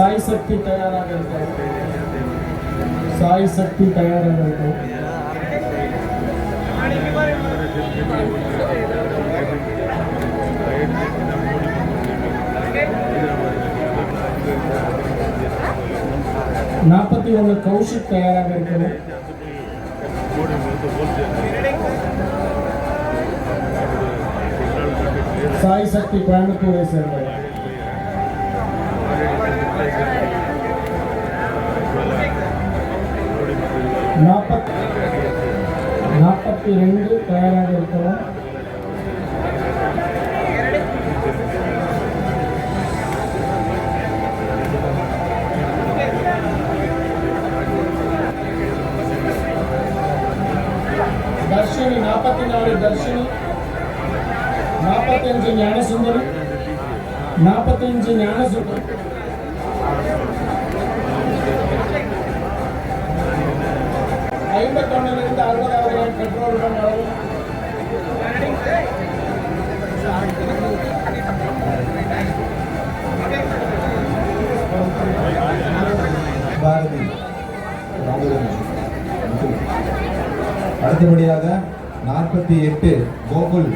साई शक्ति तैयार आ जाता साई शक्ति तैयार आ जाता नापति वाले कौशिक तैयार आ गए थे साई शक्ति प्राण को ले सर भाई நாற்பத்தி நாற்பத்தி ரெண்டு தயாராக இருக்கிறோம் தர்ஷினி நாற்பத்தி நாலு தர்ஷினி நாற்பத்தஞ்சு ஞானசுந்தரி நாற்பத்தஞ்சு ஞானசுந்தரி ஐம்பத்தொன்னிலிருந்து அறுபதாவது ரேங்க் பெற்றோருடன் அளவு பாரதி அடுத்தபடியாக நாற்பத்தி எட்டு கோகுல்.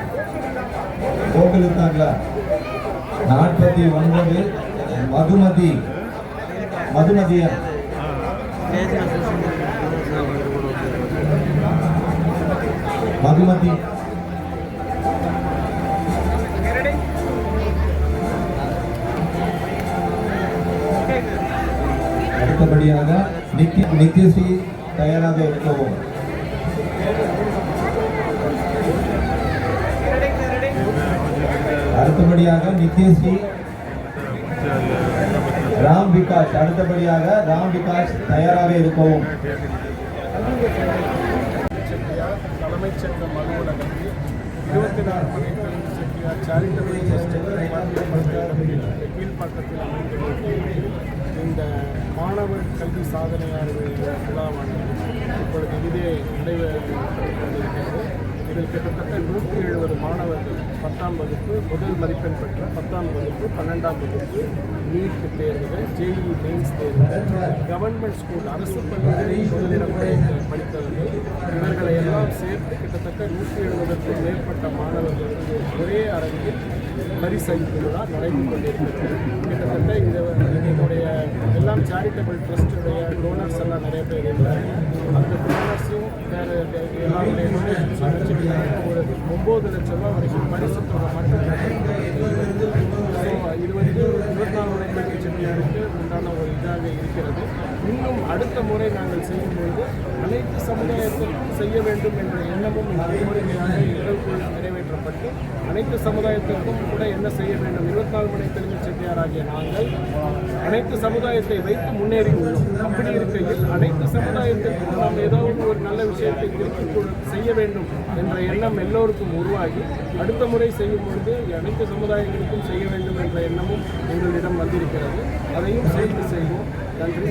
கோகுல் இருக்காங்களா நாற்பத்தி ஒன்பது மதுமதி. மதுமதியா? மதுமதி அடுத்தபடியாக நித்ய நித்யஸ்ரீ தயாராக இருக்கவும். அடுத்தபடியாக நித்யஸ்ரீ ராம் விகாஷ். அடுத்தபடியாக ராம் விகாஷ் தயாராக இருக்கவும். தலைமைச் சங்கம் அலுவலகத்தில் இருபத்தி நாலு மணி கல்வி செட்டியார் சேரிட்டபிள் ட்ரஸ்ட் மத்திய பல்கலைக்கழகத்தில் கீழ்ப்பாக்கத்தில் அமைந்துள்ள இந்த மாணவர் கல்வி சாதனையாளர் விழாவானது இப்பொழுது இதே நடைபெற்று இதில் கிட்டத்தட்ட நூற்றி எழுபது மாணவர்கள் பத்தாம் வகுப்பு முதல் மதிப்பெண் பெற்ற பத்தாம் வகுப்பு பன்னெண்டாம் வகுப்பு நீட் தேர்வுகள் ஜேஇ மெயின்ஸ் தேர்வுகள் கவர்மெண்ட் ஸ்கூல் அரசு பள்ளிகளில் முதலிடம் படித்தவர்கள் கிட்டத்தட்ட நூற்றி எழுபதற்கும் மேற்பட்ட மாணவர்களுக்கு ஒரே அரங்கில் பரிசளிப்பு விழா நடைபெற்று கொண்டிருக்கிறது. கிட்டத்தட்ட இந்த இதனுடைய எல்லாம் சேரிட்டபிள் ட்ரஸ்டுடைய டோனர்ஸ் எல்லாம் நிறைய பேர் இருக்கிறாங்க. அந்த டோனர்ஸும் வேறு எல்லாருடைய டொனேஷன்ஸும் ஒரு ஒம்பது லட்சம் ரூபா வரைக்கும் பரிசு தொகை மட்டும் ஸோ இது வந்து இருபத்தி நாலு உடைப்பட்டி செட்டியாருக்கு உண்டான ஒரு இதாக இருக்கிறது. இன்னும் அடுத்த முறை நாங்கள் செய்யும்பொழுது அனைத்து சமுதாயத்திற்கும் செய்ய வேண்டும் என்ற எண்ணமும் நடைமுறைகளாக எங்களுக்குள் நிறைவேற்றப்பட்டு அனைத்து சமுதாயத்திற்கும் கூட என்ன செய்ய வேண்டும்? இருபத்தி நாலு மணி தெலுங்கு செட்டியாராகிய நாங்கள் அனைத்து சமுதாயத்தை வைத்து முன்னேறி உள்ளோம் அப்படி இருக்கையில் அனைத்து சமுதாயத்திற்கும் நாம் ஏதாவது ஒரு நல்ல விஷயத்தை திருப்பி செய்ய வேண்டும் என்ற எண்ணம் எல்லோருக்கும் உருவாகி அடுத்த முறை செய்யும் பொழுது அனைத்து சமுதாயங்களுக்கும் செய்ய வேண்டும் என்ற எண்ணமும் எங்களிடம் வந்திருக்கிறது. அதையும் சேர்த்து செய்வோம். நன்றி.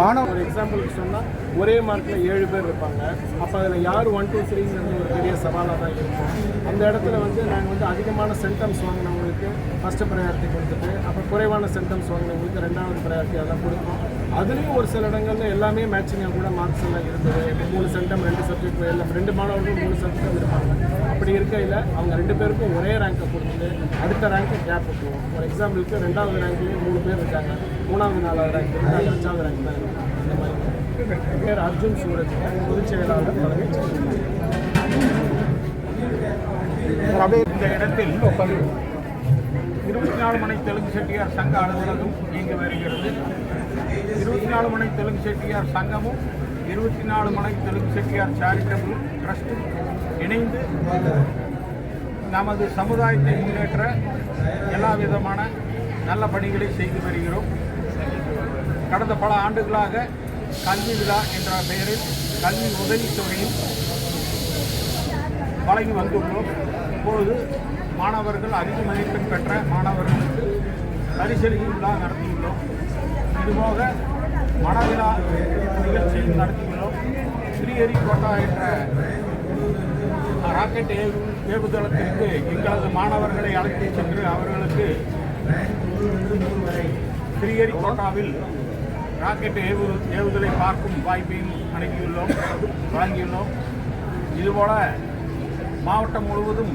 மாணவர் ஒரு எக்ஸாம்பிளுக்கு சொன்னால் ஒரே மார்க்கில் ஏழு பேர் இருப்பாங்க. அப்போ அதில் யார் ஒன் டூ த்ரீங்கிறது ஒரு பெரிய சவாலாக தான் இருக்கும். அந்த இடத்துல வந்து நாங்கள் வந்து அதிகமான சென்டம்ஸ் வாங்கினவங்களுக்கு ஃபஸ்ட்டு ப்ரையாரிட்டி கொடுத்துட்டு அப்போ குறைவான சென்டம்ஸ் வாங்கினவங்களுக்கு ரெண்டாவது ப்ரையாரிட்டி அதெல்லாம் கொடுக்கும் அதுலேயும் ஒரு சில இடங்கள்ல எல்லாமே மேட்சிங்காக கூட மார்க்ஸ் எல்லாம் இருந்தது. மூணு சென்டம் ரெண்டு சப்ஜெக்ட் இல்லை ரெண்டு மாணவர்களும் மூணு சப்ஜெக்ட் இருப்பாங்க. அப்படி இருக்கையில் அவங்க ரெண்டு பேருக்கும் ஒரே ரேங்கை கொடுத்துட்டு அடுத்த ரேங்க்கு கேப் விட்டுருவோம் ஒரு எக்ஸாம்பிளுக்கு ரெண்டாவது ரேங்க்லேயும் மூணு பேர் இருக்காங்க. மூணாவது நாலாவது ரேங்க் அஞ்சாவது ரேங்க் பேர் அர்ஜுன் சூரஜ். பொதுச் செயலாளர் தலைமைச் இந்த இடத்தில் இருபத்தி நாலு மணி தெலுங்கு செட்டியார் சங்க அலுவலகம் இயங்கி வருகிறது. இருபத்தி நாலு மணி தெலுங்கு செட்டியார் சங்கமும் இருபத்தி நாலு மணி தெலுங்கு செட்டியார் சேரிட்டபிள் ட்ரஸ்ட்டும் இணைந்து நமது சமுதாயத்தை முன்னேற்ற எல்லா விதமான நல்ல பணிகளை செய்து வருகிறோம். கடந்த பல ஆண்டுகளாக கல்வி விழா என்ற பெயரில் கல்வி உதவித்தொகையும் வழங்கி வந்துள்ளோம். இப்பொழுது மாணவர்கள் அதிக மதிப்பெண் பெற்ற மாணவர்களுக்கு பரிசளிப்பு விழா நடத்தியுள்ளோம். இதுபோக மனவிழா நிகழ்ச்சியும் நடத்தியுள்ளோம். ஸ்ரீஹரி கோட்டா என்ற ராக்கெட் ஏவு ஏவுதளத்திற்கு எங்களது மாணவர்களை அழைத்து சென்று அவர்களுக்கு ஸ்ரீஹரி கோட்டாவில் ராக்கெட் ஏவு ஏவுதலை பார்க்கும் வாய்ப்பையும் அணுகியுள்ளோம் வழங்கியுள்ளோம். இதுபோல மாவட்டம் முழுவதும்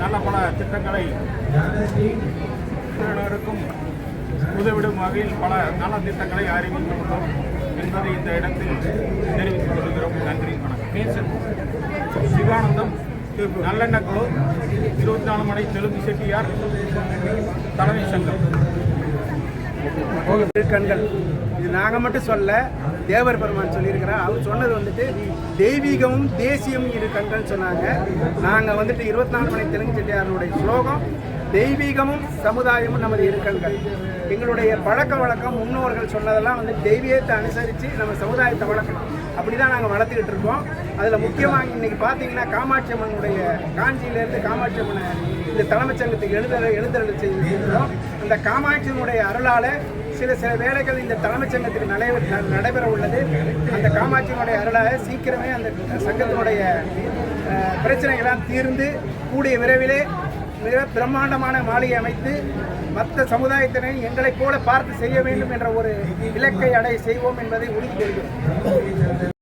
நல்ல பல திட்டங்களை பிரிவினருக்கும் உதவிடும் வகையில் பல நல்ல திட்டங்களை அறிவித்துள்ளோம் என்பதை இந்த இடத்தில் தெரிவித்துக் கொள்கிறோம். நன்றி வணக்கம். சிவானந்தம் நல்லெண்ண குழு இருபத்தி நாலு மணி தெலுங்கு செட்டியார் தலைமை சங்கம். கண்கள். இது நாங்கள் மட்டும் சொல்ல தேவர் பெருமான் சொல்லியிருக்கிறார். அவர் சொன்னது வந்துட்டு தெய்வீகமும் தேசியம் இரு கண்கள் சொன்னாங்க. நாங்கள் வந்துட்டு இருபத்தி நாலு மணி தெலுங்கு செட்டியாருடைய ஸ்லோகம் தெய்வீகமும் சமுதாயமும் நமது இருக்கண்கள் எங்களுடைய பழக்க வழக்கம் முன்னோர்கள் சொன்னதெல்லாம் வந்து தெய்வீகத்தை அனுசரித்து நம்ம சமுதாயத்தை வளர்க்கணும். அப்படி தான் நாங்கள் வளர்த்துக்கிட்டு இருக்கோம். அதில் முக்கியமாக இன்றைக்கி பார்த்தீங்கன்னா காமாட்சி அம்மனுடைய காஞ்சியிலேருந்து காமாட்சி அம்மனை இந்த தலைமைச் சங்கத்துக்கு எழுத எழுந்தருள் செய்திருக்கிறோம் அந்த காமாட்சியினுடைய அருளால் சில சில வேலைகள் இந்த தலைமைச் சங்கத்துக்கு நடைபெற நடைபெற உள்ளது அந்த காமாட்சியினுடைய அருளாக சீக்கிரமே அந்த சங்கத்தினுடைய அஹ், தீர்ந்து கூடிய விரைவிலே மிக பிரம்மாண்டமான மாளிகை அமைத்து மற்ற சமுதாயத்தினை எங்களைப் போல பார்த்து செய்ய வேண்டும் என்ற ஒரு இலக்கை அடைய செய்வோம் என்பதை உறுதி கொள்கிறோம்